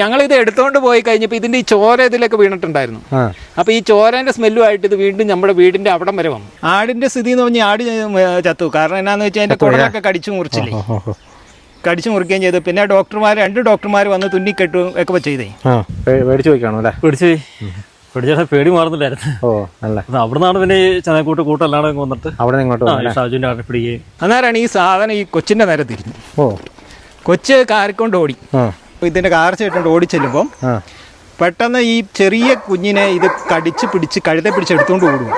ഞങ്ങൾ ഇത് എടുത്തോണ്ട് പോയി കഴിഞ്ഞപ്പോൾ ഇതിന്റെ ഈ ചോര ഇതിലൊക്കെ വീണിട്ടുണ്ടായിരുന്നു. അപ്പോൾ അപ്പൊ ഈ ചോരന്റെ സ്മെല്ലുമായിട്ട് ഇത് വീണ്ടും നമ്മുടെ വീടിന്റെ അവിടം വരെ വന്നു. ആടിന്റെ സ്ഥിതി എന്ന് പറഞ്ഞാൽ ആട് ചത്തു. കാരണം എന്നാന്ന് വെച്ചാൽ അതിന്റെ കുഴലൊക്കെ കടിച്ചു മുറിച്ചില്ലേ? കടിച്ചു മുറിക്കുകയും ചെയ്തു. പിന്നെ ഡോക്ടർമാർ രണ്ട് ഡോക്ടർമാർ വന്ന് തുന്നിക്കെട്ടു ഒക്കെ ചെയ്തേ. പേടിച്ച് പോയിക്കാണോ അല്ലേ? പിടിച്ച് പിടിച്ചാൽ പേടി മാറുന്നില്ലായിരുന്നു ഓ പിന്നെ ഈ ചനക്കൂട്ട് കൂട്ടല്ലാണ്ട് ഇങ്ങ് വന്നിട്ട്. അവിടെ നിന്ന് ഇങ്ങോട്ട് ആ, വന്നു ഈ ഷാജുവിന്റെ ആടെ പിടിക്കുകയും. അന്നേരമാണ് ഈ സാധനം ഈ കൊച്ചിന്റെ നേരെ തിരിഞ്ഞു. ഓ. കൊച്ച് കാറിക്കൊണ്ട് ഓടി. ഇതിന്റെ കാർ ചേട്ടോണ്ട് ഓടി ചെല്ലുമ്പോൾ പെട്ടെന്ന് ഈ ചെറിയ കുഞ്ഞിനെ ഇത് കടിച്ച് പിടിച്ച് കഴുതെ പിടിച്ച് എടുത്തുകൊണ്ട് ഓടും.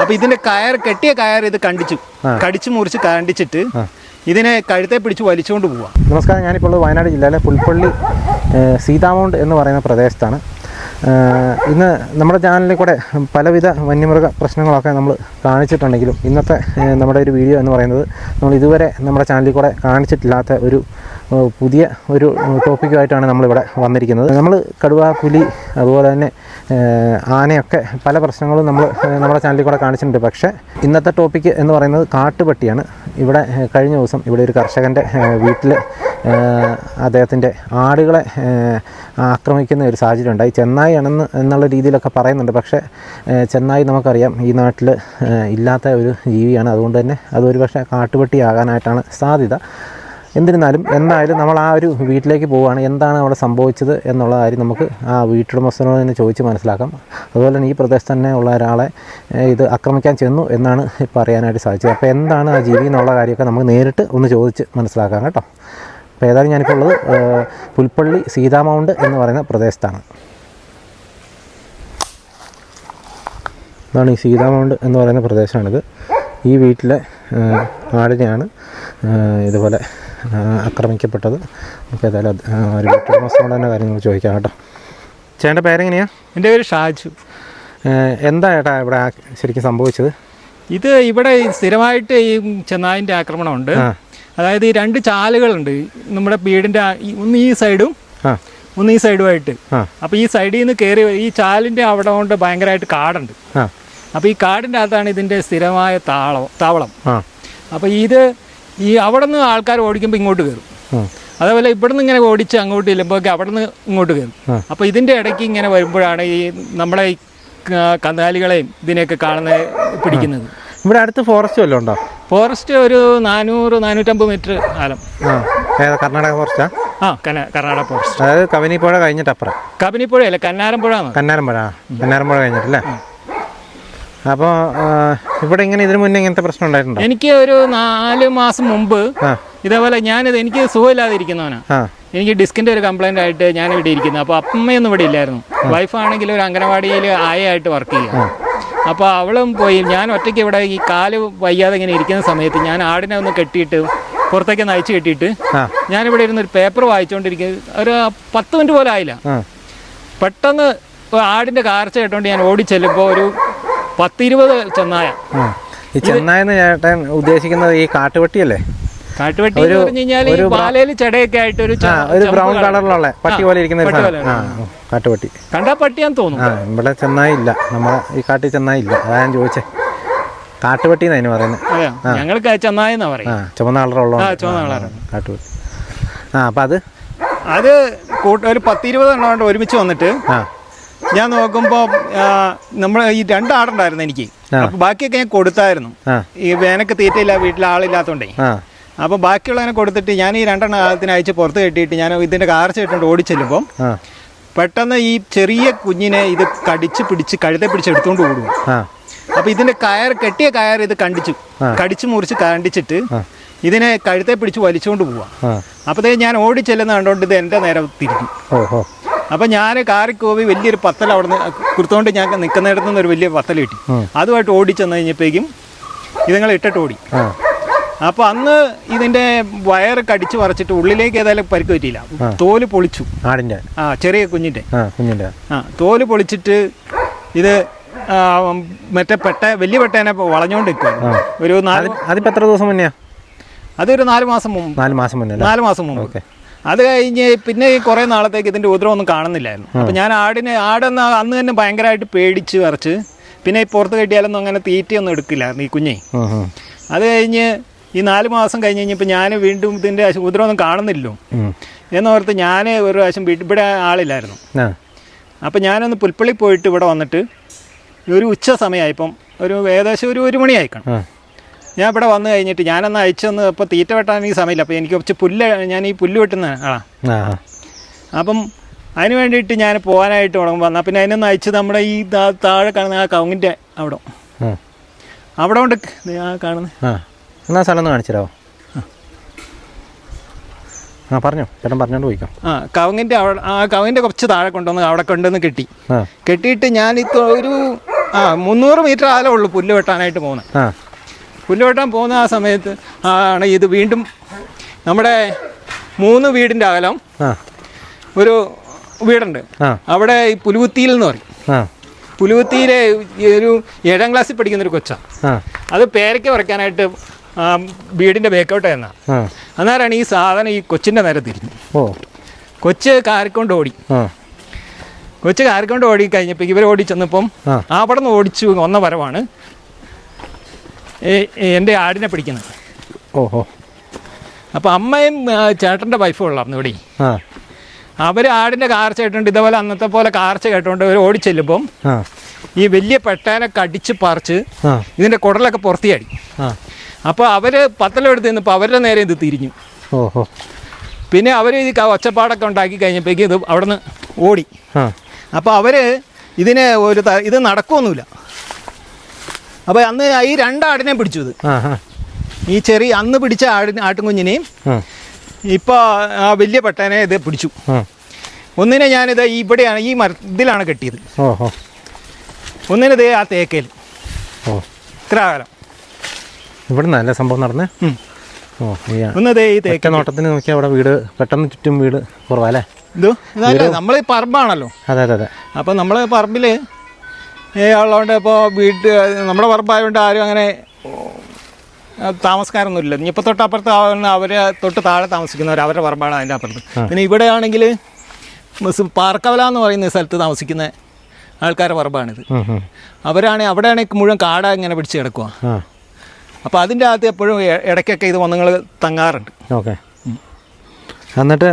അപ്പൊ ഇതിന്റെ കയർ കെട്ടിയ കയർ ഇത് കണ്ടിച്ചു കടിച്ചു മുറിച്ച് കണ്ടിച്ചിട്ട് ഇതിനെ കഴുത്തെ പിടിച്ച് വലിച്ചുകൊണ്ട് പോവാം. നമസ്കാരം. ഞാനിപ്പോൾ ഉള്ളത് വയനാട് ജില്ലയിലെ പുൽപ്പള്ളി സീതാമൗണ്ട് എന്ന് പറയുന്ന പ്രദേശത്താണ്. ഇന്ന് നമ്മുടെ ചാനലിൽ കൂടെ പലവിധ വന്യമൃഗ പ്രശ്നങ്ങളൊക്കെ നമ്മൾ കാണിച്ചിട്ടുണ്ടെങ്കിലും ഇന്നത്തെ നമ്മുടെ ഒരു വീഡിയോ എന്ന് പറയുന്നത് നമ്മൾ ഇതുവരെ നമ്മുടെ ചാനലിൽ കൂടെ കാണിച്ചിട്ടില്ലാത്ത ഒരു പുതിയ ഒരു ടോപ്പിക്കുമായിട്ടാണ് നമ്മളിവിടെ വന്നിരിക്കുന്നത്. നമ്മൾ കടുവ പുലി അതുപോലെ തന്നെ ആനയൊക്കെ പല പ്രശ്നങ്ങളും നമ്മൾ നമ്മുടെ ചാനലിൽ കൂടെ കാണിച്ചിട്ടുണ്ട്. പക്ഷേ ഇന്നത്തെ ടോപ്പിക്ക് എന്ന് പറയുന്നത് കാട്ടുപട്ടിയാണ്. ഇവിടെ കഴിഞ്ഞ ദിവസം ഇവിടെ ഒരു കർഷകന്റെ വീട്ടിൽ അദ്ദേഹത്തിന്റെ ആടുകളെ ആക്രമിക്കുന്ന ഒരു സാഹചര്യം ഉണ്ടായി. ചെന്നായി ആണെന്ന് എന്നുള്ള രീതിയിലൊക്കെ പറയുന്നുണ്ട്. പക്ഷേ ചെന്നായി നമുക്കറിയാം ഈ നാട്ടിൽ ഇല്ലാത്ത ഒരു ജീവിയാണ്. അതുകൊണ്ട് തന്നെ അതൊരു പക്ഷേ കാട്ടുപട്ടി ആകാനായിട്ടാണ് സാധ്യത. എന്നിരുന്നാലും എന്തായാലും നമ്മൾ ആ ഒരു വീട്ടിലേക്ക് പോവുകയാണ്. എന്താണ് അവിടെ സംഭവിച്ചത് എന്നുള്ള കാര്യം നമുക്ക് ആ വീട്ടുടമസ്ഥനോട് തന്നെ ചോദിച്ച് മനസ്സിലാക്കാം. അതുപോലെ തന്നെ ഈ പ്രദേശത്ത് തന്നെ ഉള്ള ഒരാളെ ഇത് ആക്രമിക്കാൻ ചെന്നു എന്നാണ് പറയാനായിട്ട് സാധിച്ചത്. അപ്പോൾ എന്താണ് ആ ജീവി എന്നുള്ള കാര്യമൊക്കെ നമുക്ക് നേരിട്ട് ഒന്ന് ചോദിച്ച് മനസ്സിലാക്കാം കേട്ടോ. അപ്പോൾ ഏതായാലും ഞാനിപ്പോൾ ഉള്ളത് പുൽപ്പള്ളി സീതാമൗണ്ട് എന്ന് പറയുന്ന പ്രദേശത്താണ്. ഇതാണ് ഈ സീതാമൗണ്ട് എന്ന് പറയുന്ന പ്രദേശമാണിത്. ഈ വീട്ടിലെ ആടിനെയാണ് ഇതുപോലെ ആക്രമിക്കപ്പെട്ടത്. നമുക്ക് ഏതായാലും ഒരു വീട്ടുടമസ്ഥനോട് തന്നെ കാര്യങ്ങൾ ചോദിക്കാം കേട്ടോ. ചേട്ടന്റെ പേരെങ്ങനെയാണ് എന്റെ പേര് ഷാജു. എന്താ ചേട്ടാ ഇവിടെ ശരിക്കും സംഭവിച്ചത്? ഇത് ഇവിടെ സ്ഥിരമായിട്ട് ഈ ചെന്നായിന്റെ ആക്രമണമുണ്ട്. അതായത് ഈ രണ്ട് ചാലുകളുണ്ട്. നമ്മുടെ വീടിന്റെ ഒന്ന് ഈ സൈഡും ഒന്ന് ഈ സൈഡുമായിട്ട്. അപ്പം അപ്പോൾ ഈ സൈഡിൽ നിന്ന് കയറി ഈ ചാലിന്റെ അവിടെ കൊണ്ട് ഭയങ്കരമായിട്ട് കാടുണ്ട്. അപ്പം അപ്പോൾ ഈ കാടിന്റെ അകത്താണ് ഇതിന്റെ സ്ഥിരമായ താളം താവളം. അപ്പം അപ്പോൾ ഇത് ഈ അവിടെ നിന്ന് ആൾക്കാർ ഓടിക്കുമ്പോൾ ഇങ്ങോട്ട് കയറും അതേപോലെ ഇവിടെ നിന്ന് ഇങ്ങനെ ഓടിച്ച് അങ്ങോട്ട് ചെല്ലുമ്പോൾ അവിടെ നിന്ന് ഇങ്ങോട്ട് കയറും അപ്പോൾ ഇതിന്റെ ഇടയ്ക്ക് ഇങ്ങനെ വരുമ്പോഴാണ് ഈ നമ്മളെ ഈ കന്നാലികളെയും ഇതിനെയൊക്കെ കാണുന്ന പിടിക്കുന്നത്. ഇവിടെ അടുത്ത് ഫോറസ്റ്റ് വല്ലതും ഉണ്ടോ? ഫോറസ്റ്റ് ഒരു നാനൂറ് നാനൂറ്റമ്പത് മീറ്റർ ആലം കർണാടക ഫോറസ്റ്റാ ആ? കന കർണാടക ഫോറസ്റ്റ് അതായത് കവനിപ്പുഴ കഴിഞ്ഞിട്ടപ്പുറം. കബനിപ്പുഴയല്ല കന്നാരമ്പുഴ എന്ന് കന്നാരമ്പുഴ ആ. കന്നാരമ്പുഴ കഴിഞ്ഞിട്ടല്ലേ? അപ്പോൾ ഇവിടെ ഇങ്ങനെ ഇതിനു മുന്നേ ഇങ്ങനത്തെ പ്രശ്നം ഉണ്ടായിട്ടുണ്ട്? എനിക്ക് ഒരു നാല് മാസം മുമ്പ് ഇതേപോലെ ഞാനിത് എനിക്ക് സുഖമില്ലാതിരിക്കുന്നവനാ. എനിക്ക് ഡിസ്കിന്റെ ഒരു കംപ്ലൈന്റ് ആയിട്ട് ഞാൻ ഇവിടെ ഇരിക്കുന്നു. അപ്പോൾ അമ്മയൊന്നും ഇവിടെ ഇല്ലായിരുന്നു. വൈഫാണെങ്കിൽ ഒരു അംഗനവാടിയിൽ ആയായിട്ട് വർക്ക് ചെയ്യുക. അപ്പോൾ അവളും പോയി. ഞാൻ ഒറ്റയ്ക്ക് ഇവിടെ ഈ കാൽ വയ്യാതെ ഇങ്ങനെ ഇരിക്കുന്ന സമയത്ത് ഞാൻ ആടിനെ ഒന്ന് കെട്ടിയിട്ട് പുറത്തേക്ക് ഒന്ന് അയച്ചു കെട്ടിയിട്ട് ഞാനിവിടെ ഇരുന്ന് ഒരു പേപ്പർ വായിച്ചുകൊണ്ടിരിക്കുന്നത് ഒരു പത്ത് മിനിറ്റ് പോലെ ആയില്ല. പെട്ടെന്ന് ആടിന്റെ കാർച്ച കേട്ടോണ്ട് ഞാൻ ഓടി ചെല്ലുമ്പോൾ ഒരു പത്തിരുപത് ചെന്നായ. ഈ ചെന്നായെന്ന് ചേട്ടൻ ഉദ്ദേശിക്കുന്നത് ഈ കാട്ടുപട്ടിയല്ലേ കാട്ടുവെട്ടി എന്ന് പറഞ്ഞു കഴിഞ്ഞാൽ ഈ പാലയിൽ ചെടയൊക്കെ ആയിട്ട് ഒരു ഒരു ബ്രൗൺ കളറിലുള്ള പട്ടി പോലെ ഇരിക്കുന്ന ഒരു പട്ടി സാധനം. ആ കാട്ടുപട്ടി കണ്ടാ പട്ടിയാന്ന് തോന്നുന്നു. ആ ഇവിടെ ചെന്നായി ഇല്ല നമ്മളെ ഈ കാട്ടിൽ ചെന്നായി ഇല്ല അതാ ഞാൻ ചോദിച്ചേ. കാട്ടുപട്ടി എന്നാ അതിന് പറയുന്നത് അതെയോ? ഞങ്ങൾക്ക് ചെന്നായെന്നാ പറയും ആ ചുമന്ന കളറുള്ള ആ ചുവന്ന കളറ്. കാട്ടുപട്ടി ആ അപ്പം അത്? അത് കൂട്ട ഒരു പത്തിരുപത് എണ്ണം കൊണ്ട് ഒരുമിച്ച് വന്നിട്ട് ആ. ഞാൻ നോക്കുമ്പോൾ നമ്മൾ ഈ രണ്ടാടുണ്ടായിരുന്നു എനിക്ക്. അപ്പൊ ബാക്കിയൊക്കെ ഞാൻ കൊടുത്തായിരുന്നു. ഈ വേനക്ക് തീറ്റയില്ല വീട്ടിൽ ആളില്ലാത്തോണ്ടേ. അപ്പൊ ബാക്കിയുള്ളതിനെ കൊടുത്തിട്ട് ഞാൻ ഈ രണ്ടെണ്ണം ആദ്യത്തിന് അയച്ച് പുറത്ത് കെട്ടിയിട്ട് ഞാൻ ഇതിന്റെ കാർച്ച ഇട്ടുകൊണ്ട് ഓടി ചെല്ലുമ്പോൾ പെട്ടെന്ന് ഈ ചെറിയ കുഞ്ഞിനെ ഇത് കടിച്ച് പിടിച്ച് കഴുത്തെ പിടിച്ച് എടുത്തുകൊണ്ട് ഓടും. അപ്പൊ ഇതിന്റെ കയർ കെട്ടിയ കയർ ഇത് കണ്ടിച്ചു കടിച്ചു മുറിച്ച് കണ്ടിച്ചിട്ട് ഇതിനെ കഴുത്തെ പിടിച്ച് വലിച്ചുകൊണ്ട് പോവാ. ആ. ഞാൻ ഓടി ചെല്ലുന്ന കണ്ടോണ്ട് ഇത് എന്റെ നേരെ തിരിഞ്ഞു. ഓ ഞാൻ കാറി കോവി വലിയൊരു പത്തൽ അവിടെ നിന്ന് കുർത്തോണ്ട് ഞാൻ നിൽക്കുന്നിടത്തു നിന്ന് ഒരു വലിയ പത്തൽ കിട്ടി. അതുമായിട്ട് ഓടി ചെന്ന് കഴിഞ്ഞപ്പോഴേക്കും ഇതുങ്ങൾ ഇട്ടിട്ട് ഓടി. അപ്പൊ അപ്പോൾ അന്ന് ഇതിന്റെ വയർ കടിച്ചു പറിച്ചിട്ട് ഉള്ളിലേക്ക് ഏതായാലും പരിക്ക് പറ്റിയില്ല. തോൽ പൊളിച്ചു. ആടിന്റെ? ആ ചെറിയ കുഞ്ഞിന്റെ. കുഞ്ഞിന്റെ. ആ തോൽ പൊളിച്ചിട്ട് ഇത് മറ്റേ പെട്ട വലിയ പെട്ടേനെ വളഞ്ഞുകൊണ്ട് നിൽക്കുക ഒരു നാല് അതിപ്പോ എത്ര ദിവസം മുന്നെയാ? അതൊരു നാല് മാസം മുമ്പ്. നാല് മാസം മുന്നേ നാല് മാസം മുമ്പ്. ഓക്കെ. അത് കഴിഞ്ഞ് പിന്നെ ഈ കുറേ നാളത്തേക്ക് ഇതിന്റെ ഉപദ്രവം ഒന്നും കാണുന്നില്ലായിരുന്നു അപ്പൊ ഞാൻ ആടിനെ ആടെന്ന് അന്ന് തന്നെ ഭയങ്കരമായിട്ട് പേടിച്ച് വരച്ച് പിന്നെ ഈ പുറത്ത് കെട്ടിയാലൊന്നും അങ്ങനെ തീറ്റയൊന്നും എടുക്കില്ലായിരുന്നു ഈ കുഞ്ഞെ. അത് കഴിഞ്ഞ് ഈ നാല് മാസം കഴിഞ്ഞ് കഴിഞ്ഞപ്പോൾ ഞാൻ വീണ്ടും ഇതിന്റെ ഉപദ്രവം ഒന്നും കാണുന്നില്ലല്ലോ. ഉം. എന്നോർത്ത് ഞാൻ ഒരു പ്രാവശ്യം വീട്ടിൽ ഇവിടെ ആളില്ലായിരുന്നു. അപ്പം ഞാനൊന്ന് പുൽപ്പള്ളി പോയിട്ട് ഇവിടെ വന്നിട്ട് ഒരു ഉച്ച സമയമായപ്പം ഒരു ഏകദേശം ഒരു ഒരു മണിയായിക്കണം. ഞാൻ ഇവിടെ വന്നു കഴിഞ്ഞിട്ട് ഞാനൊന്ന് അയച്ചൊന്ന് ഇപ്പോൾ തീറ്റ വെട്ടാൻ എനിക്ക് സമയമില്ല. അപ്പോൾ എനിക്ക് കുറച്ച് പുല്ല് ഞാൻ ഈ പുല്ല് വെട്ടുന്ന ആ. അപ്പം അതിന് വേണ്ടിയിട്ട് ഞാൻ പോകാനായിട്ട് തുടങ്ങുമ്പോൾ വന്നാൽ പിന്നെ അതിനൊന്ന് അയച്ച് നമ്മുടെ ഈ താഴെ കാണുന്ന ആ കവുങ്ങിന്റെ അവിടെ. അവിടെ കൊണ്ട് ആ കാണുന്നത് ആ. എന്നാ സ്ഥലം ഒന്ന് കാണിച്ചു തരാമോ ആ പറഞ്ഞോ. ചേട്ടൻ പറഞ്ഞോണ്ട് പോയിക്കോ. ആ കവുങ്ങിന്റെ അവിടെ ആ കവുങ്ങിന്റെ കുറച്ച് താഴെ കൊണ്ടുവന്ന് അവിടെ കൊണ്ടുവന്ന് കെട്ടി. കെട്ടിയിട്ട് ഞാൻ ഇപ്പോൾ ഒരു ആ മുന്നൂറ് മീറ്റർ ആലേ ഉള്ളൂ പുല്ല് വെട്ടാനായിട്ട് പോകുന്നത്. ആ പുല്ല് വെട്ടാൻ പോകുന്ന ആ സമയത്ത് ആണ് ഇത് വീണ്ടും നമ്മുടെ മൂന്ന് വീടിന്റെ അകലം ഒരു വീടുണ്ട്. അവിടെ ഈ പുലുകുത്തിയിൽ എന്ന് പറയും. പുലുകുത്തിയിലെ ഒരു ഏഴാം ക്ലാസ്സിൽ പഠിക്കുന്ന ഒരു കൊച്ചാണ് അത് പേരയ്ക്ക പറിക്കാനായിട്ട് വീടിന്റെ ബേക്കൗട്ട് എന്നാ. അന്നേരാണ് അന്നേരമാണ് ഈ സാധനം ഈ കൊച്ചിന്റെ നേരെ തിരിഞ്ഞു. കൊച്ച് കാറിക്കൊണ്ട് ഓടി. കൊച്ച് കാറിക്കൊണ്ട് ഓടി കഴിഞ്ഞപ്പോൾ ഇവർ ഓടി ചെന്നപ്പം. അവിടെ നിന്ന് ഓടിച്ചു വന്ന വരവാണ് എന്റെ ആടിനെ പിടിക്കുന്നത്. ഓഹോ. അപ്പോൾ അമ്മയും ചേട്ടന്റെ വൈഫും ഉള്ളായിരുന്നു ഇവിടെ അവർ ആടിന്റെ കാർച്ച കേട്ടോണ്ട് ഇതേപോലെ അന്നത്തെ പോലെ കാർച്ച കേട്ടോണ്ട് അവർ ഓടിച്ചെല്ലുമ്പം ഈ വലിയ പെട്ടേനെ കടിച്ച് പറിച്ച് ഇതിന്റെ ഇതിന്റെ കുടലൊക്കെ പുറത്തിയാടി. അപ്പോൾ അവർ പത്തലെടുത്ത് നിന്നപ്പോൾ അവരുടെ നേരെ ഇത് തിരിഞ്ഞു. ഓ ഓ പിന്നെ അവർ ഈ ഒച്ചപ്പാടൊക്കെ ഉണ്ടാക്കി കഴിഞ്ഞപ്പോഴേക്കും ഇത് അവിടെ നിന്ന് ഓടി അപ്പോൾ അവർ ഇതിനെ ഒരു ഇത് നടക്കുമൊന്നുമില്ല അപ്പോൾ അന്ന് ഈ രണ്ടാടിനെയും പിടിച്ചു ഇത്. ഈ ചെറിയ അന്ന് പിടിച്ച ആടിന് ആട്ടുംകുഞ്ഞിനെയും ഇപ്പൊ ഇപ്പോൾ ആ വലിയ പെട്ടനെ ഇത് പിടിച്ചു. ഒന്നിനെ ഞാനിത് ഇവിടെയാണ് ഈ മര ഇതിലാണ് കെട്ടിയത്. ഓ ഓ. ഒന്നിനെ ദേ ആ തേക്കയിൽ ഓ. ഇത്ര കാലം. ഇവിടെ നല്ല സംഭവം നടന്നേ? ഈ തേക്ക നോട്ടത്തിന് നോക്കിയാൽ അവിടെ വീട് പെട്ടെന്ന് ചുറ്റും വീട് കുറവല്ലേ ഇതോ ഇതല്ല നമ്മൾ പറമ്പാണല്ലോ. അതെ അതെ അതെ. അപ്പോൾ നമ്മൾ പറമ്പിൽ ഉള്ളതുകൊണ്ട് ഇപ്പോൾ വീട്ട് നമ്മുടെ പറമ്പായതുകൊണ്ട് ആരും അങ്ങനെ താമസക്കാരൊന്നുമില്ല ഇനിയിപ്പോൾ തൊട്ടപ്പുറത്ത് അവർ തൊട്ട് താഴെ താമസിക്കുന്നവർ അവരുടെ പറമ്പാണ് അതിന്റെ അപ്പുറത്ത്. പിന്നെ ഇവിടെ ആണെങ്കിൽ പാർക്കവല എന്ന് പറയുന്ന സ്ഥലത്ത് താമസിക്കുന്ന ആൾക്കാരുടെ പറമ്പാണിത്. അവരാണെങ്കിൽ അവിടെയാണെങ്കിൽ മുഴുവൻ കാട ഇങ്ങനെ പിടിച്ച് കിടക്കുക അപ്പോൾ അതിന്റെ അകത്ത് എപ്പോഴും ഇടയ്ക്കൊക്കെ ഇത് വന്നുങ്ങൾ തങ്ങാറുണ്ട്. ഓക്കെ. എന്നിട്ട്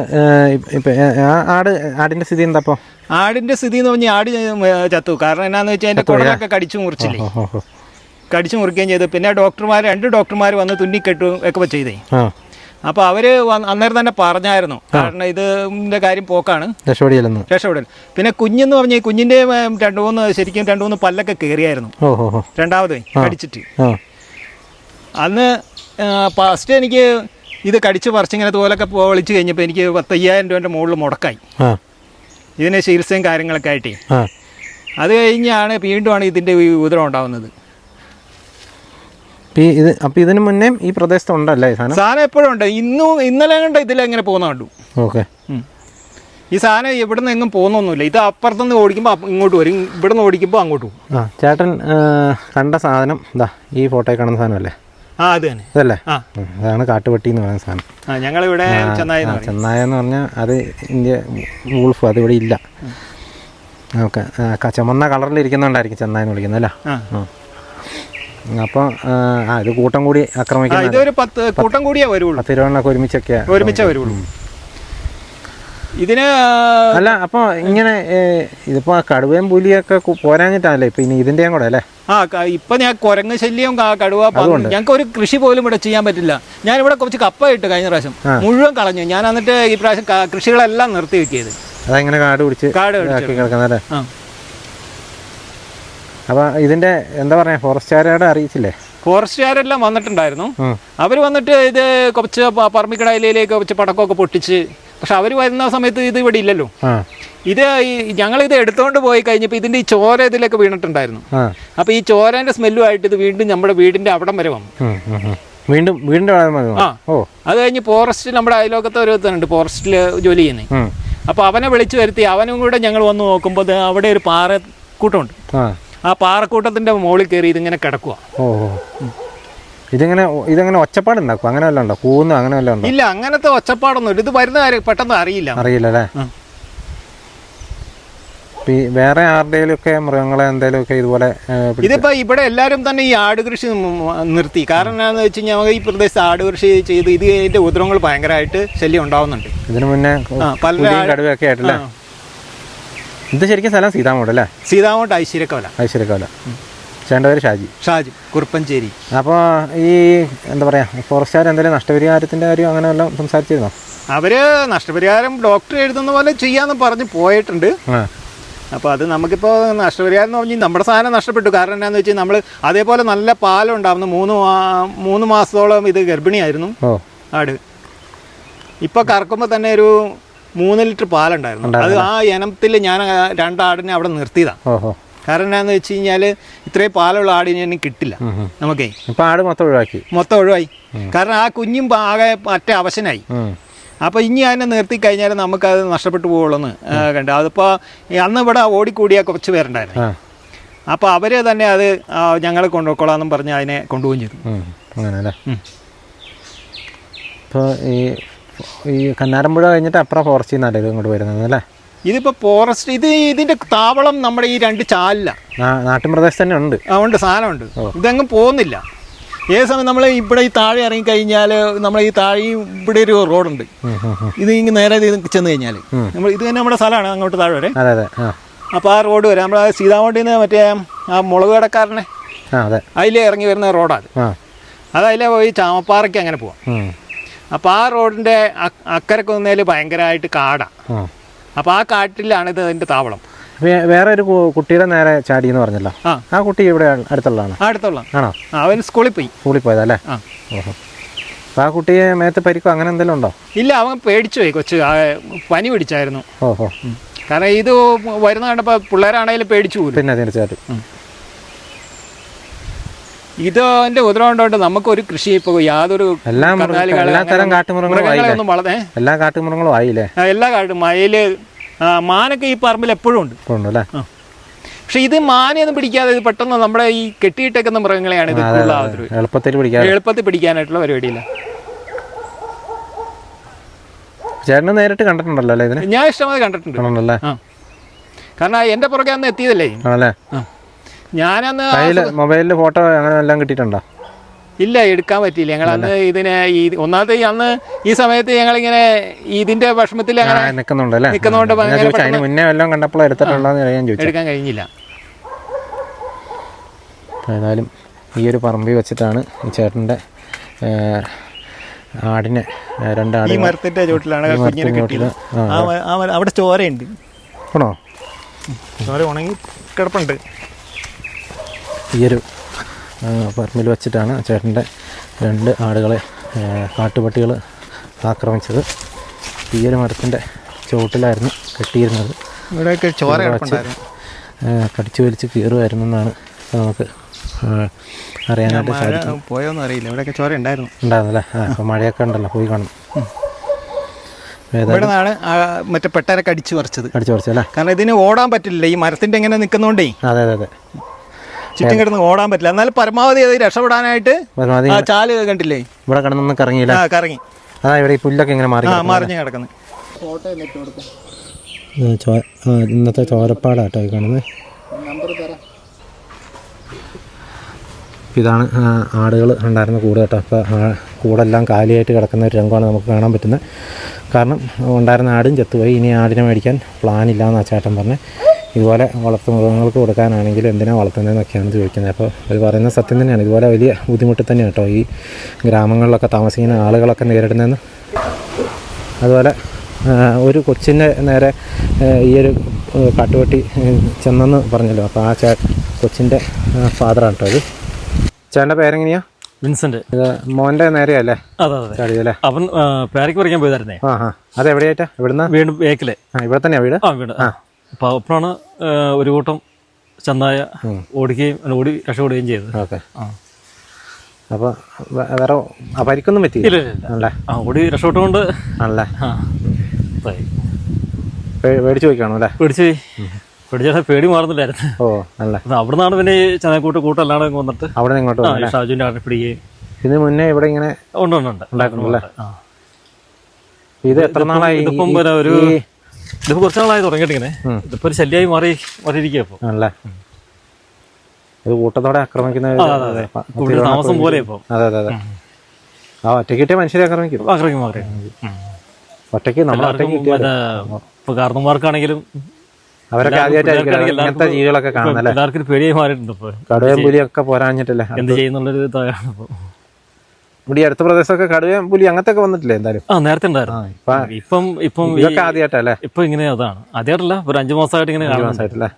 ഇപ്പം ആ ആട് ആടിന്റെ സ്ഥിതി എന്താ അപ്പോൾ ആടിന്റെ സ്ഥിതി എന്ന് പറഞ്ഞാൽ ആട് ചത്തു. കാരണം എന്നാന്ന് വെച്ചാൽ അതിന്റെ കുടലൊക്കെ കടിച്ചു മുറിച്ചില്ലേ? കടിച്ചു മുറിക്കുകയും ചെയ്തു. പിന്നെ ഡോക്ടർമാർ രണ്ട് ഡോക്ടർമാർ വന്ന് തുന്നിക്കെട്ടു ഒക്കെ ചെയ്തേ. അപ്പൊ അവർ അന്നേരം തന്നെ പറഞ്ഞായിരുന്നു. കാരണം ഇതിന്റെ കാര്യം പോക്കാണ്. രക്ഷപ്പെടൽ. പിന്നെ കുഞ്ഞെന്ന് പറഞ്ഞാൽ കുഞ്ഞിന്റെ രണ്ടു മൂന്ന് ശരിക്കും രണ്ടു മൂന്ന് പല്ലൊക്കെ കയറിയായിരുന്നു രണ്ടാമത് കടിച്ചിട്ട്. അന്ന് ഫസ്റ്റ് എനിക്ക് ഇത് കടിച്ച് പറിച്ചിങ്ങനെ തോലൊക്കെ പൊളിച്ച് കഴിഞ്ഞപ്പോൾ എനിക്ക് പത്തയ്യായിരം രൂപ മുകളിൽ മുടക്കായി. ഇതിന് ചികിത്സയും കാര്യങ്ങളൊക്കെ ആയിട്ടേ. അത് കഴിഞ്ഞാണ് വീണ്ടുമാണ് ഇതിന്റെ ഈ ഉദരം ഉണ്ടാവുന്നത്. ഇത് അപ്പം ഇതിന് മുന്നേ ഈ പ്രദേശത്ത് ഉണ്ടല്ലേ സാധനം? സാധനം എപ്പോഴും ഉണ്ട്. ഇന്നും ഇന്നലെ കണ്ട ഇതിലെങ്ങനെ പോകുന്ന കണ്ടു. ഓക്കെ. ഈ സാധനം ഇവിടെ നിന്ന് എങ്ങും പോകുന്നൊന്നുമില്ല. ഇത് അപ്പുറത്തുനിന്ന് ഓടിക്കുമ്പോൾ ഇങ്ങോട്ട് വരും. ഇവിടെ നിന്ന് ഓടിക്കുമ്പോൾ അങ്ങോട്ട് പോകും. ആ ചേട്ടൻ കണ്ട സാധനം ഇതാ ഈ ഫോട്ടോയിൽ കാണുന്ന സാധനമല്ലേ? ആ അത് തന്നെ. അതാണ് കാട്ടുപട്ടി എന്ന് പറയുന്ന സാധനം. ഞങ്ങളിവിടെ ചെന്നായി എന്ന് പറഞ്ഞാൽ അത് ഇന്ത്യ വൂൾഫ് ഇവിടെ ഇല്ല. ഓക്കെ ചുമന്ന കളറിലിരിക്കുന്നുണ്ടായിരിക്കും ചെന്നായ എന്ന് വിളിക്കുന്നത് അല്ലേ? അപ്പോൾ ഇത് കൂട്ടം കൂടി ആക്രമിക്കാം ഇതൊരു പത്ത് കൂട്ടം കൂടിയേ വരുള്ളൂ. പത്ത് ഒരുമിച്ചൊക്കെയാ ഒരുമിച്ചൊക്കെ ഒരുമിച്ചേ വരുള്ളൂ. ഇതിന് അല്ല അപ്പൊ ഇങ്ങനെ ഇതിപ്പോ കടുവയും പുലിയൊക്കെ പോരാഞ്ഞിട്ടാണല്ലേ ഇപ്പൊ ഇനി ഇതിന്റെയും കൂടെ അല്ലേ? ആ ഇപ്പൊ ഞാൻ കുരങ്ങ് ശല്യം കടുവ ഞങ്ങൾക്ക് ഒരു കൃഷി പോലും ഇവിടെ ചെയ്യാൻ പറ്റില്ല. ഞാൻ ഇവിടെ കുറച്ച് കപ്പ ഇട്ട് കഴിഞ്ഞ പ്രാവശ്യം മുഴുവൻ കളഞ്ഞു. ഞാൻ എന്നിട്ട് ഈ പ്രാവശ്യം കൃഷികളെല്ലാം നിർത്തി വെക്കിയത്. അതങ്ങനെ കാട് പിടിച്ച് കാട് കിടക്കുന്നല്ലേ അപ്പൊ ഇതിന്റെ എന്താ പറയാ ഫോറസ്റ്റുകാരോട് അറിയിച്ചില്ലേ? ഫോറസ്റ്റുകാരെല്ലാം വന്നിട്ടുണ്ടായിരുന്നു. അവർ അവർ വന്നിട്ട് ഇത് കുറച്ച് പറമ്പിക്കടയിലേക്ക് കുറച്ച് പടക്കമൊക്കെ പൊട്ടിച്ച് പക്ഷെ അവർ വരുന്ന സമയത്ത് ഇത് ഇവിടെ ഇല്ലല്ലോ. ഇത് ഈ ഇത് എടുത്തുകൊണ്ട് പോയി കഴിഞ്ഞപ്പോൾ ഇതിന്റെ ഈ ചോര ഇതിലൊക്കെ വീണിട്ടുണ്ടായിരുന്നു. അപ്പൊ അപ്പോൾ ഈ സ്മെല്ലും ആയിട്ട് ഇത് വീണ്ടും നമ്മുടെ വീടിന്റെ അവിടം വരെ വന്നു. വീണ്ടും വീടിന്റെ. ഓ. അത് കഴിഞ്ഞ് ഫോറസ്റ്റിൽ നമ്മുടെ അയലോക്കത്തെ ഒരുത്തനുണ്ട് ഫോറസ്റ്റിൽ ജോലി ചെയ്യുന്നത് അപ്പൊ അപ്പോൾ അവനെ വിളിച്ചു വരുത്തി അവനും കൂടെ ഞങ്ങൾ വന്ന് നോക്കുമ്പോൾ അവിടെ ഒരു പാറക്കൂട്ടമുണ്ട്. ആ. പാറക്കൂട്ടത്തിന്റെ മുകളിൽ കയറി ഇതിങ്ങനെ കിടക്കുക ഓ. ഇതിങ്ങനെ ഇതെങ്ങനെ ഒച്ചപ്പാടുണ്ടാക്കും അങ്ങനെ വല്ല ഉണ്ടോ? കൂന്ന് അങ്ങനെ വല്ല ഉണ്ടോ? ഇല്ല അങ്ങനത്തെ ഒച്ചപ്പാടൊന്നും ഇത് വരുന്ന കാര്യം പെട്ടെന്ന് അറിയില്ല. അറിയില്ല അല്ലേ? വേറെ ആരുടെയും ഒക്കെ മൃഗങ്ങളെ എന്തെങ്കിലും ഒക്കെ ഇതുപോലെ ഇതിപ്പോ ഇവിടെ എല്ലാരും തന്നെ ഈ ആട് കൃഷി നിർത്തി. കാരണം എന്താണെന്ന് വെച്ച് കഴിഞ്ഞാൽ നമുക്ക് ഈ പ്രദേശത്ത് ആട് കൃഷി ചെയ്ത് ഇത് ഇതിന്റെ ഉദ്രവങ്ങൾ ഭയങ്കരമായിട്ട് ശല്യം ഉണ്ടാവുന്നുണ്ട്. ഇതിനു മുന്നേ പല കടുവയൊക്കെ ആയിട്ടല്ലേ. ഇത് ശരിക്കും സ്ഥലം സീതാമോട് അല്ലേ? സീതാമോട്ട് ഐശ്വര്യക്കോല. ഐശ്വര്യക്കാല. ചേട്ടന്റെ പേര് ഷാജി. ഷാജി കുറുപ്പഞ്ചേരി. അപ്പോൾ ഈ എന്താ പറയുക ഫോറസ്റ്റുകാർ എന്തെങ്കിലും നഷ്ടപരിഹാരത്തിന്റെ കാര്യം അങ്ങനെ വല്ലതും സംസാരിച്ചിരുന്നോ? അവർ നഷ്ടപരിഹാരം ഡോക്ടർ എഴുതുന്ന പോലെ ചെയ്യാന്ന് പറഞ്ഞ് പോയിട്ടുണ്ട്. അപ്പോൾ അത് നമുക്കിപ്പോൾ നഷ്ടപരിഹാരം എന്ന് പറഞ്ഞാൽ നമ്മുടെ സാധനം നഷ്ടപ്പെട്ടു. കാരണം എന്താണെന്ന് വെച്ചാൽ നമ്മൾ അതേപോലെ നല്ല പാലുണ്ടാവുന്നു മൂന്ന് മൂന്ന് മാസത്തോളം ഇത് ഗർഭിണിയായിരുന്നു. ഓ. ആട്. ഇപ്പോൾ കറക്കുമ്പോൾ തന്നെ ഒരു മൂന്ന് ലിറ്റർ പാലുണ്ടായിരുന്നു. അത് ആ ഇനത്തിൽ ഞാൻ രണ്ടാടിനെ അവിടെ നിർത്തിയതാണ് ഓഹോ. കാരണം എന്താണെന്ന് വെച്ച് കഴിഞ്ഞാൽ ഇത്രയും പാലുള്ള ആടിനെ ഇനി കിട്ടില്ല. നമുക്കേ. ഇപ്പം ആട് മൊത്തം ഒഴിവാക്കി. മൊത്തം ഒഴിവായി. കാരണം ആ കുഞ്ഞും ആകെ മറ്റേ അവശനായി. അപ്പോൾ ഇനി അതിനെ നിർത്തി കഴിഞ്ഞാൽ നമുക്കത് നഷ്ടപ്പെട്ടു പോകുള്ളൂന്ന് കണ്ടു. അതിപ്പോൾ അന്ന് ഇവിടെ ഓടിക്കൂടിയ കുറച്ച് പേരുണ്ടായിരുന്നു. അപ്പോൾ അവർ തന്നെ അത് ഞങ്ങൾ കൊണ്ടുപോയിക്കോളാമെന്നും പറഞ്ഞ് അതിനെ കൊണ്ടുപോകും ചെയ്തു. ഉം. അങ്ങനെ അല്ലേ ഉം. ഇപ്പോൾ ഈ ഈ കന്നാരമ്പുഴ കഴിഞ്ഞിട്ട് അപ്പുറം ഫോറസ്റ്റിൽ നിന്നല്ലേ ഇത് ഇങ്ങോട്ട് വരുന്നത് അല്ലേ? ഇതിപ്പോൾ ഫോറസ്റ്റ് ഇത് ഇതിന്റെ താവളം നമ്മുടെ ഈ രണ്ട് ചാലില്ല നാട്ടിൻപ്രദേശത്ത് തന്നെ ഉണ്ട്. ആ ഉണ്ട് സാധനമുണ്ട്. ഇതെങ്ങും പോകുന്നില്ല. ഏത് സമയം നമ്മൾ ഇവിടെ ഈ താഴെ ഇറങ്ങിക്കഴിഞ്ഞാൽ നമ്മൾ ഈ താഴെ ഇവിടെ ഒരു റോഡുണ്ട്. ഇത് ഇങ്ങനെ നേരെ ചെന്ന് കഴിഞ്ഞാൽ നമ്മൾ ഇത് തന്നെ നമ്മുടെ സ്ഥലമാണ് അങ്ങോട്ട് താഴെ വരെ. അപ്പോൾ ആ. റോഡ് വരെ നമ്മൾ സീതാമോട്ടിൽ നിന്ന് മറ്റേ ആ മുളക് കടക്കാരനെ. അതെ. അതിലേ ഇറങ്ങി വരുന്ന റോഡാണ് അത് അതിലേ പോയി ചാമപ്പാറയ്ക്ക് അങ്ങനെ പോവാം. അപ്പോൾ ആ റോഡിന്റെ അക്കരക്കൊന്നേൽ ഭയങ്കരമായിട്ട് കാടാണ് അപ്പോൾ ആ കാട്ടിലാണ് ഇത് അതിന്റെ താവളം. വേറെ ഒരു കുട്ടിയുടെ നേരെ ചാടി എന്ന് പറഞ്ഞല്ലോ. ആ. ആ കുട്ടി ഇവിടെ അടുത്തുള്ളതാണ്. അടുത്തുള്ള. ആണോ? അവൻ സ്കൂളിൽ പോയി. സ്കൂളിൽ പോയതല്ലേ? ആ. ഓഹോ. ആ കുട്ടിയെ മേത്ത് പരിക്കോ അങ്ങനെ എന്തെങ്കിലും ഉണ്ടോ? ഇല്ല അവൻ പേടിച്ചു പോയി കൊച്ച്. പനി പിടിച്ചായിരുന്നു. ഓഹോ. കാരണം ഇത് വരുന്ന കണ്ടപ്പോൾ പിള്ളേരാണെങ്കിലും പേടിച്ചു പോലും. പിന്നെ തീർച്ചയായിട്ടും. ഇതിന്റെ ഉപദ്രവം നമുക്ക് നമുക്കൊരു കൃഷി ഇപ്പോൾ യാതൊരു എല്ലാ തരം കാട്ടുമൃഗങ്ങളും മൃഗങ്ങളെ ആയില്ലേ? ഒന്നും വളർന്നേ എല്ലാ കാട്ടുമൃഗങ്ങളും ആയില്ലേ? എല്ലാ കാട്ടും മയിൽ മാനൊക്കെ ഈ പറമ്പിൽ എപ്പോഴും ഉണ്ട്. അല്ലേ? പക്ഷെ ഇത് മാനയൊന്നും പിടിക്കാതെ ഇത് പെട്ടെന്ന് നമ്മുടെ ഈ കെട്ടിയിട്ടേക്കുന്ന മൃഗങ്ങളെയാണ് ഇത് എളുപ്പത്തിൽ പിടിക്കാൻ എളുപ്പത്തിൽ പിടിക്കാനായിട്ടുള്ള പരിപാടിയില്ല. ചേട്ടന് നേരിട്ട് കണ്ടിട്ടുണ്ടല്ലോ അല്ലേ ഇതിന്? ഞാൻ ഇഷ്ടമായി കണ്ടിട്ടുണ്ട്. കാരണം എന്റെ പുറകെ അന്ന് എത്തിയതല്ലേ? ആണല്ലേ? ഞാനന്ന് മൊബൈലിൽ ഫോട്ടോ അങ്ങനെ എല്ലാം കിട്ടിയിട്ടുണ്ടോ? ഇല്ല എടുക്കാൻ പറ്റിയില്ല. ഞങ്ങൾ അന്ന് ഇതിനെ ഈ ഒന്നാമത്തെ അന്ന് ഈ സമയത്ത് ഞങ്ങൾ ഇങ്ങനെ ഇതിന്റെ വിഷമത്തിൽ അങ്ങനെ നിൽക്കുന്നുണ്ട് മുന്നേ എല്ലാം കണ്ടപ്പോൾ എടുക്കാൻ കഴിഞ്ഞില്ല. ഏതായാലും ഈ ഒരു പറമ്പി വെച്ചിട്ടാണ് ഈ ചേട്ടന്റെ ആടിനെ രണ്ടാട് ഈ മരത്തിന്റെ ചോട്ടിലാണ് അവിടെ ചോരയുണ്ട്. ആണോ? ചോര ഉണങ്ങി കിടപ്പുണ്ട്. ഈ ഒരു പറമ്പിൽ വെച്ചിട്ടാണ് ചേട്ടന്റെ രണ്ട് ആടുകളെ കാട്ടുപട്ടികൾ ആക്രമിച്ചത്. ഈ ഒരു മരത്തിന്റെ ചുവട്ടിലായിരുന്നു കെട്ടിയിരുന്നത്. ഇവിടെയൊക്കെ ചോര കടിച്ചു വലിച്ച് കീറുമായിരുന്നു എന്നാണ് നമുക്ക് അറിയാനായിട്ട് സാധിക്കും പോയോന്നും അറിയില്ല. ഇവിടെയൊക്കെ ചോര ഉണ്ടായിരുന്നു. ഉണ്ടായിരുന്നല്ലേ? ആ അപ്പോൾ മഴയൊക്കെ ഉണ്ടല്ലോ പോയി കാണും ഏതായാലും ഇവിടെ നിന്നാണ് ആ മറ്റേ പെട്ടാരെ കടിച്ചു പറിച്ചത്. കടിച്ചു പറിച്ചല്ലേ കാരണം ഇതിന് ഓടാൻ പറ്റില്ല ഈ മരത്തിന്റെ എങ്ങനെ നിൽക്കുന്നോണ്ടേ. അതെ അതെ അതെ. ചുറ്റും കിടന്ന് ഓടാൻ പറ്റില്ല. എന്നാലും പരമാവധി അത് രക്ഷപ്പെടാനായിട്ട് ചാൽ കണ്ടില്ലേ? ഇവിടെ കിടന്നൊന്നും കറങ്ങിയില്ല. കറങ്ങി. അതാ ഇവിടെ ഈ പുല്ലൊക്കെ ഇങ്ങനെ മാറി മറിഞ്ഞ് കിടക്കുന്നത് ഇന്നത്തെ ചോരപ്പാടാട്ടോ ഈ കാണുന്നത് ഇതാണ് ആടുകൾ ഉണ്ടായിരുന്ന കൂട് കേട്ടോ. അപ്പോൾ കൂടെല്ലാം കാലിയായിട്ട് കിടക്കുന്ന ഒരു രംഗമാണ് നമുക്ക് കാണാൻ പറ്റുന്നത് കാരണം ഉണ്ടായിരുന്ന ആടും ചത്തുപോയി. ഇനി ആടിനെ മേടിക്കാൻ പ്ലാൻ ഇല്ലയെന്ന് ആ ചേട്ടൻ പറഞ്ഞ്. ഇതുപോലെ വളർത്തു മൃഗങ്ങൾക്ക് കൊടുക്കാനാണെങ്കിൽ എന്തിനാണ് വളർത്തുന്നതെന്നൊക്കെയാണ് ചോദിക്കുന്നത്. അപ്പോൾ അവർ പറയുന്നത് സത്യം തന്നെയാണ്. ഇതുപോലെ വലിയ ബുദ്ധിമുട്ട് തന്നെയാണ് കേട്ടോ. ഈ ഗ്രാമങ്ങളിലൊക്കെ താമസിക്കുന്ന ആളുകളൊക്കെ നേരിടുന്നതെന്ന്. അതുപോലെ ഒരു കൊച്ചിന്റെ നേരെ ആ, ഈ ഒരു കാട്ടുവെട്ടി ചെന്നെന്ന് പറഞ്ഞല്ലോ. അപ്പോൾ ആ ചേ കൊച്ചിന്റെ ഫാദറാണ് കേട്ടോ അത് ചേട്ടന്റെ പേരെങ്ങനെയാ? വിൻസെന്റ്. മോന്റെ നേരെയല്ലേ? അവൻ പേരക്ക് പേരയ്ക്ക് പറിക്കാൻ പോയതായിരുന്നേ. ആ ആ. അത് എവിടെയായിട്ടാ ഇവിടുന്ന് വീണ്ടും ബേക്കിലെ ആ ഇവിടെ തന്നെയാ വീട്? ആ വീട്. അപ്പൊ അപ്പോഴാണ് ഒരു കൂട്ടം ചെന്നായ ഓടിക്കുകയും അല്ല, ഓടി രക്ഷപ്പെടുകയും ചെയ്തത്. ഓക്കെ. അപ്പോൾ വേറെ പരിക്കൊന്നും പറ്റിയില്ല? ആണല്ലേ ആ ഓടി രക്ഷപ്പെട്ടുകൊണ്ട് ആണല്ലേ? പേടിച്ച് പോയിക്കാണോ അല്ലേ? പേടിച്ച് പേടിച്ചാൽ പേടി മാറുന്നില്ലായിരുന്നു. ഓ അല്ലേ? അവിടെ നിന്നാണ് പിന്നെ ചനക്കൂട്ട് കൂട്ടല്ലാണ്ട് വന്നിട്ട് അവിടെ ഇങ്ങോട്ട് ആ വന്നു ഈ ഷാജുവിന്റെ ആടിനെ പിടിക്കുകയും. ഇതിന് മുന്നേ ഇവിടെ ഇങ്ങനെ ഉണ്ട് ഉണ്ട് ഉണ്ട്. ഉണ്ടായിട്ടുണ്ടല്ലേ ഇത് എത്ര നാളായി? ഇതിപ്പം ഒരു- ഇതിപ്പോൾ കുറച്ച് നാളായി തുടങ്ങിയിട്ട് ഇങ്ങനെ. ഇതിപ്പോൾ ഒരു ശല്യമായി മാറി മാറിയിരിക്കുക ഇപ്പോൾ അല്ലേ ഇത് കൂട്ടത്തോടെ ആക്രമിക്കുന്ന. കൂടുതൽ താമസം പോലെ ഇപ്പൊ. അതെ അതെ അതെ. ആ ഒറ്റയ്ക്ക് കിട്ടിയ മനുഷ്യരെ ആക്രമിക്കും. ആക്രമിക്കും ആക്രമിക്കും. ഒറ്റയ്ക്ക് നമ്മൾ ഇപ്പോൾ അവരൊക്കെ ആദ്യമായിട്ടായിരിക്കും ഇങ്ങനത്തെ ജീവികളൊക്കെ കാണുന്നല്ലേ? എല്ലാവർക്കും പേടിയായി മാറിയിട്ടുണ്ട് ഇപ്പോൾ കടുവയും പുലിയൊക്കെ പോരാഞ്ഞിട്ടല്ലേ? എന്ത് ചെയ്യുന്നുള്ളൊരു ഇതാണ് ഇപ്പോൾ ഇവിടെ അടുത്ത പ്രദേശമൊക്കെ കടുവയും പുലി അങ്ങനത്തെ ഒക്കെ വന്നിട്ടില്ലേ എന്തായാലും? ആ നേരത്തെ ഉണ്ടായിരുന്നു. ഇപ്പൊ ഇപ്പം ഇതൊക്കെ ആദ്യമായിട്ടല്ലേ ഇപ്പൊ ഇങ്ങനെ അതാണ്. ആദ്യമായിട്ടല്ല ഒരു അഞ്ചു മാസമായിട്ട് ഇങ്ങനെ അഞ്ചു മാസമായിട്ടല്ലേ?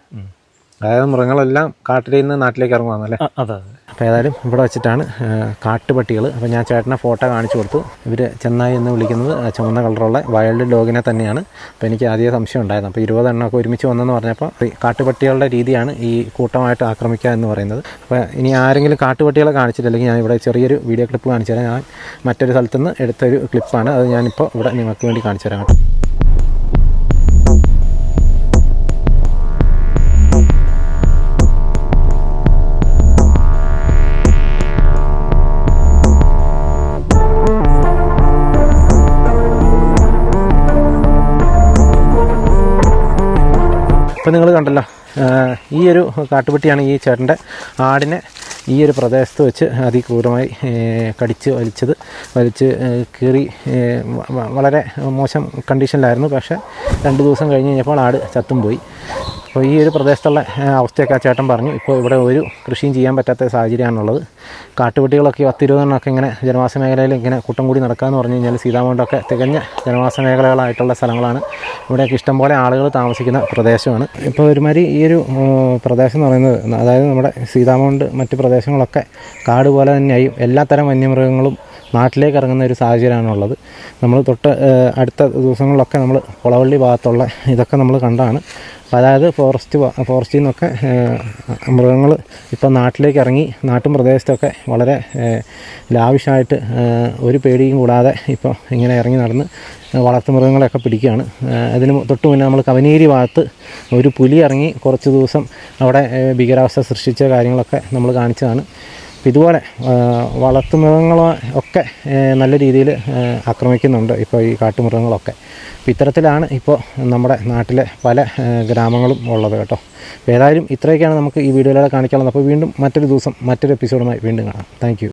അതായത് മൃഗങ്ങളെല്ലാം കാട്ടിൽ നിന്ന് നാട്ടിലേക്ക് ഇറങ്ങുവാന്നല്ലേ? അല്ലേ അതെ അതെ. അപ്പോൾ ഏതായാലും ഇവിടെ വെച്ചിട്ടാണ് കാട്ടുപട്ടികൾ അപ്പോൾ ഞാൻ ചേട്ടനെ ഫോട്ടോ കാണിച്ചു കൊടുത്തു. ഇവർ ചെന്നായി എന്ന് വിളിക്കുന്നത് ചുവന്ന കളറുള്ള വൈൽഡ് ഡോഗിനെ തന്നെയാണ്. അപ്പോൾ എനിക്ക് ആദ്യം സംശയം ഉണ്ടായിരുന്നു. അപ്പോൾ ഇരുപതെണ്ണമൊക്കെ ഒരുമിച്ച് വന്നെന്ന് പറഞ്ഞപ്പോൾ കാട്ടുപട്ടികളുടെ രീതിയാണ് ഈ കൂട്ടമായിട്ട് ആക്രമിക്കുക എന്ന് പറയുന്നത്. അപ്പോൾ ഇനി ആരെങ്കിലും കാട്ടുപട്ടികളെ കാണിച്ചിട്ടില്ലെങ്കിൽ ഞാൻ ഇവിടെ ചെറിയൊരു വീഡിയോ ക്ലിപ്പ് കാണിച്ചു തരാം. ഞാൻ മറ്റൊരു സ്ഥലത്തുനിന്ന് എടുത്തൊരു ക്ലിപ്പാണ്. അത് ഞാനിപ്പോൾ ഇവിടെ നിങ്ങൾക്ക് വേണ്ടി കാണിച്ചു തരാം ഇപ്പം നിങ്ങൾ കണ്ടല്ലോ ഈ ഒരു കാട്ടുപെട്ടിയാണ് ഈ ചേട്ടന്റെ ആടിനെ ഈ ഒരു പ്രദേശത്ത് വെച്ച് അതിക്രൂരമായി കടിച്ച് വലിച്ചത്. വലിച്ച് കീറി വളരെ മോശം കണ്ടീഷനിലായിരുന്നു പക്ഷേ രണ്ട് ദിവസം കഴിഞ്ഞ് കഴിഞ്ഞപ്പോൾ ആട് ചത്തും പോയി. അപ്പോൾ ഈ ഒരു പ്രദേശത്തുള്ള അവസ്ഥയൊക്കെ ആ ചേട്ടൻ പറഞ്ഞു. ഇപ്പോൾ ഇവിടെ ഒരു കൃഷിയും ചെയ്യാൻ പറ്റാത്ത സാഹചര്യമാണുള്ളത്. കാട്ടുപെട്ടികളൊക്കെ പത്തിരുപതെണ്ണമൊക്കെ ഇങ്ങനെ ജനവാസ മേഖലയിൽ ഇങ്ങനെ കൂട്ടം കൂടി നടക്കാമെന്ന് പറഞ്ഞു കഴിഞ്ഞാൽ സീതാമൗണ്ടൊക്കെ തികഞ്ഞ ജനവാസ മേഖലകളായിട്ടുള്ള സ്ഥലങ്ങളാണ്. ഇവിടെയൊക്കെ ഇഷ്ടംപോലെ ആളുകൾ താമസിക്കുന്ന പ്രദേശമാണ്. ഇപ്പോൾ ഒരുമാതിരി ഈ ഒരു പ്രദേശം എന്ന് പറയുന്നത് അതായത് നമ്മുടെ സീതാമൗണ്ട് മറ്റ് പ്രദേശങ്ങളൊക്കെ കാട് പോലെ തന്നെയായും എല്ലാത്തരം വന്യമൃഗങ്ങളും നാട്ടിലേക്ക് ഇറങ്ങുന്ന ഒരു സാഹചര്യമാണുള്ളത്. നമ്മൾ തൊട്ട് അടുത്ത ദിവസങ്ങളിലൊക്കെ നമ്മൾ കുളവള്ളി ഭാഗത്തുള്ള ഇതൊക്കെ നമ്മൾ കണ്ടാണ്. അതായത് ഫോറസ്റ്റ് ഫോറസ്റ്റിൽ നിന്നൊക്കെ മൃഗങ്ങൾ ഇപ്പം നാട്ടിലേക്ക് ഇറങ്ങി നാട്ടും പ്രദേശത്തൊക്കെ വളരെ ലാവിഷായിട്ട് ഒരു പേടിയും കൂടാതെ ഇപ്പോൾ ഇങ്ങനെ ഇറങ്ങി നടന്ന് വളർത്തു മൃഗങ്ങളെയൊക്കെ പിടിക്കുകയാണ്. അതിന് തൊട്ട് മുന്നേ നമ്മൾ കവനേരി ഭാഗത്ത് ഒരു പുലി ഇറങ്ങി കുറച്ച് ദിവസം അവിടെ ഭീകരാവസ്ഥ സൃഷ്ടിച്ച കാര്യങ്ങളൊക്കെ നമ്മൾ കാണിച്ചതാണ്. ഇതുപോലെ വളർത്തുമൃഗങ്ങളെ ഒക്കെ നല്ല രീതിയിൽ ആക്രമിക്കുന്നുണ്ട് ഇപ്പോൾ ഈ കാട്ടുമൃഗങ്ങളൊക്കെ. അപ്പോൾ ഇത്തരത്തിലാണ് ഇപ്പോൾ നമ്മുടെ നാട്ടിലെ പല ഗ്രാമങ്ങളും ഉള്ളത് കേട്ടോ. ഏതായാലും ഇത്രയൊക്കെയാണ് നമുക്ക് ഈ വീഡിയോയിലൂടെ കാണിക്കാനുള്ളത്. അപ്പോൾ വീണ്ടും മറ്റൊരു ദിവസം മറ്റൊരു എപ്പിസോഡുമായി വീണ്ടും കാണാം. താങ്ക്